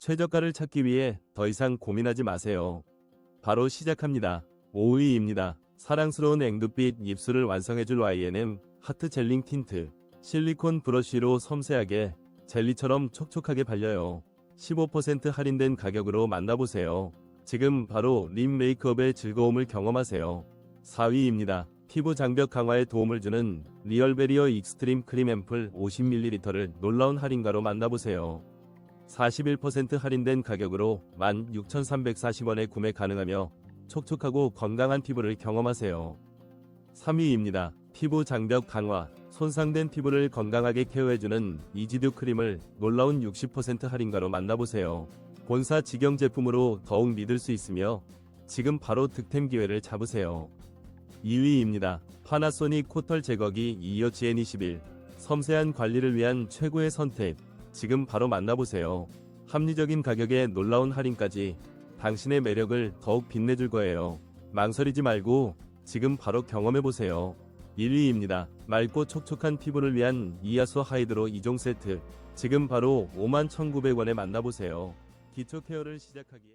최저가를 찾기 위해 더 이상 고민하지 마세요. 바로 시작합니다. 5위입니다. 사랑스러운 앵두빛 입술을 완성해줄 YNM 하트 젤링 틴트 실리콘 브러쉬로 섬세하게 젤리처럼 촉촉하게 발려요. 15% 할인된 가격으로 만나보세요. 지금 바로 립 메이크업의 즐거움을 경험하세요. 4위입니다. 피부 장벽 강화에 도움을 주는 리얼베리어 익스트림 크림 앰플 50ml를 놀라운 할인가로 만나보세요. 41% 할인된 가격으로 16,340원에 구매 가능하며 촉촉하고 건강한 피부를 경험하세요. 3위입니다. 피부 장벽 강화, 손상된 피부를 건강하게 케어해주는 이지듀 크림을 놀라운 60% 할인가로 만나보세요. 본사 직영 제품으로 더욱 믿을 수 있으며 지금 바로 득템 기회를 잡으세요. 2위입니다. 파나소닉 코털 제거기 이어 GN21 섬세한 관리를 위한 최고의 선택 지금 바로 만나보세요. 합리적인 가격에 놀라운 할인까지 당신의 매력을 더욱 빛내줄 거예요. 망설이지 말고 지금 바로 경험해보세요. 1위입니다. 맑고 촉촉한 피부를 위한 이하수 하이드로 2종 세트 지금 바로 51,900원에 만나보세요. 기초 케어를 시작하기에